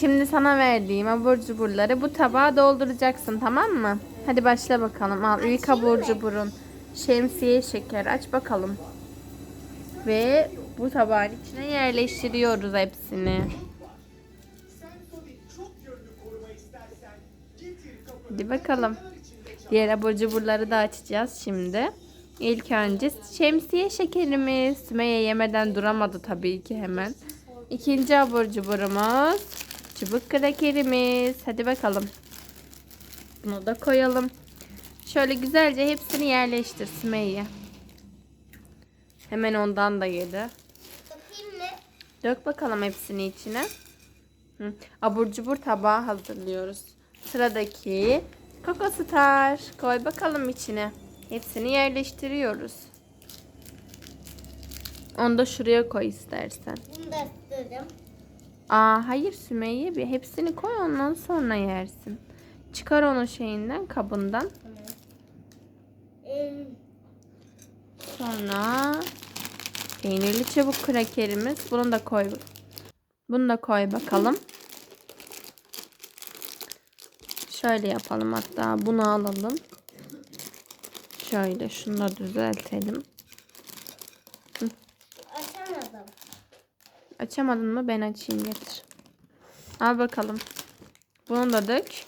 Şimdi sana verdiğim abur cuburları bu tabağa dolduracaksın tamam mı? Hadi başla bakalım. Al ilk abur cuburun. Şemsiye şeker aç bakalım. Ve bu tabağın içine yerleştiriyoruz hepsini. Hadi bakalım. Diğer abur cuburları da açacağız şimdi. İlk önce şemsiye şekerimiz. Sümeyye yemeden duramadı tabii ki hemen. İkinci abur cuburumuz. Çubuk krakerimiz. Hadi bakalım. Bunu da koyalım. Şöyle güzelce hepsini yerleştir Sümeyye. Hemen ondan da yedi. Bakayım mı? Dök bakalım hepsini içine. Hı. Abur cubur tabağı hazırlıyoruz. Sıradaki Star. Koy bakalım içine. Hepsini yerleştiriyoruz. Onu da şuraya koy istersen. Bunu da istedim. Aa hayır Sümeyye bir hepsini koy ondan sonra yersin. Çıkar onu şeyinden kabından. Sonra peynirli çabuk krakerimiz. Bunu da koy. Bunu da koy bakalım. Şöyle yapalım hatta bunu alalım. Şöyle şunu da düzeltelim. Açamadın mı? Ben açayım getir. Al bakalım. Bunu da dök.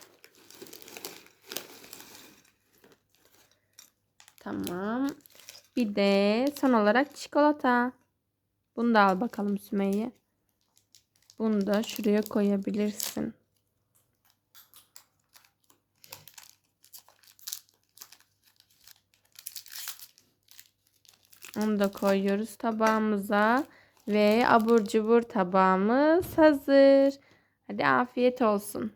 Tamam. Bir de son olarak çikolata. Bunu da al bakalım Sümeyye. Bunu da şuraya koyabilirsin. Onu da koyuyoruz tabağımıza. Ve abur cubur tabağımız hazır. Hadi afiyet olsun.